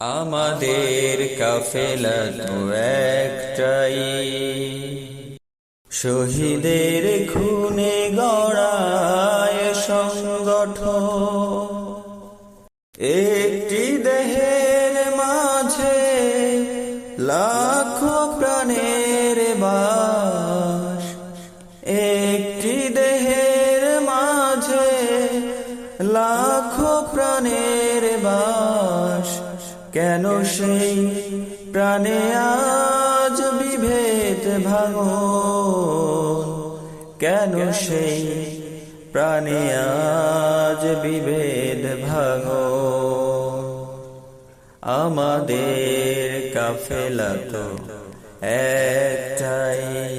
আমাদের কাফেলা তো একটাই। শহীদের খুনে গড়ায় সংগঠন। একটি দেহের মাঝে লাখো প্রাণের বাস। একটি দেহের মাঝে লাখো প্রাণের কেন সেই প্রাণে আজ বিভেদ ভাঙো? কেন সেই প্রাণে আজ বিভেদ ভাঙো? আমাদের কাফেলা তো একটাই।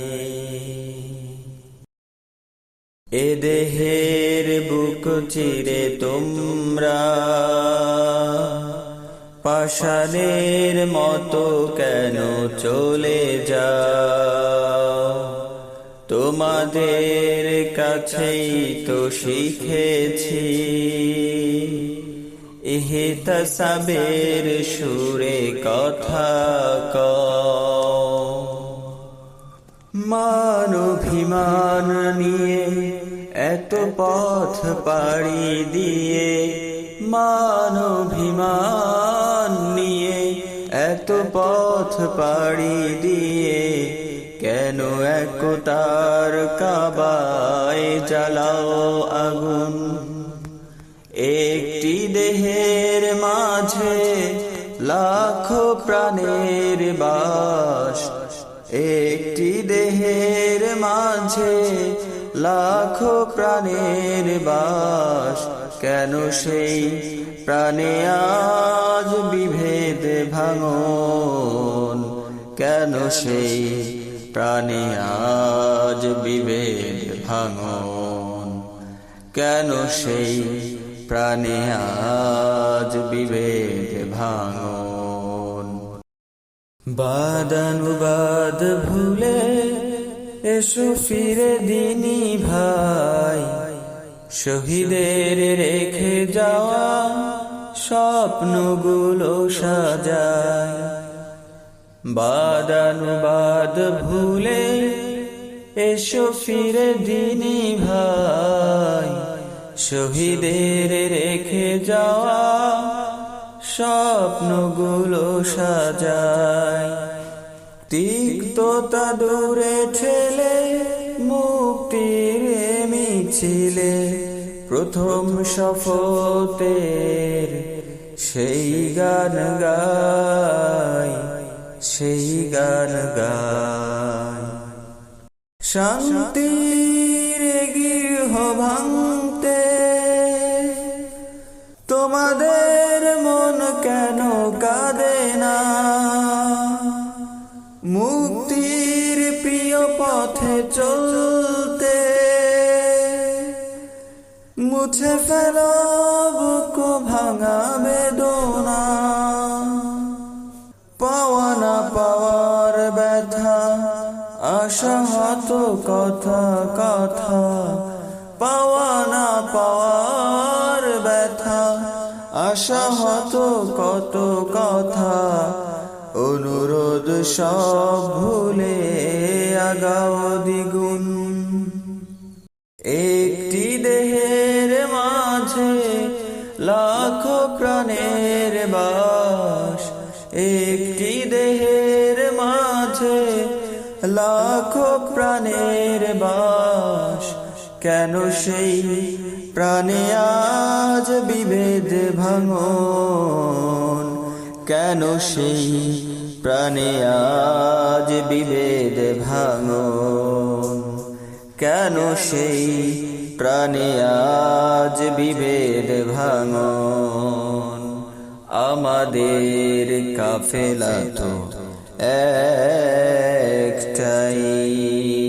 এ দেহের বুক চিরে তোমরা পাষাণের মতো কেন চলে যাও? তোমাদের কাছেই তো শিখেছি। ইহে তসাবের সুরে কথা ক মানভিমান নিয়ে এত পথ পাড়ি দিয়ে, মানভিমান পথ পাড়ি দিয়ে কেন একতার কাবায় জ্বালাও আগুন? একটি দেহের মাঝে লাখো প্রাণের বাস। একটি দেহের মাঝে লাখো প্রাণের বাস। কেন সেই প্রাণে আজ বিভেদ ভাঙন। কেন সেই প্রাণে আজ বিভেদ ভাঙন? কেন সেই প্রাণে আজ বিভেদ ভাঙন? বাদানুবাদ ভুলে এসো ফিরে দিনী ভাই। শহীদের রেখে যাওয়া স্বপ্নগুলো সাজায়। বাদানুবাদ ভুলে এসো ফিরে দিনী ভাই। শহীদের রেখে যাওয়া স্বপ্নগুলো সাজায়। তিক্ততা দূরে ঠেলে মুক্তির মিছিলে প্রথম শপথের সেই গান গায় সেই গান গায় শান্তির গৃহ ভাঙতে তোমাদের মন কেন কাঁদে না? মুক্তির প্রিয় পথে চলতে মুছে ফেল, বুক ভাঙা বেদনা। পাওয়া না পাওয়ার ব্যথা, আশাহত কথা কথা। পাওয়া না পাওয়ার ব্যথা, আশাহত কত কথা। অনুরোধ সব ভুলে আগাও দ্বিগুণ। একটি লাখো প্রাণের বাস, একটি দেহের মাঝে লাখো প্রাণের বাস। কেন সেই প্রাণে আজ বিভেদ ভাঙন? কেন সেই প্রাণে আজ বিভেদ ভাঙন? কেন সেই প্রাণে আজ বিভেদ ভাঙন? আমাদের কাফেলা তো একটাই।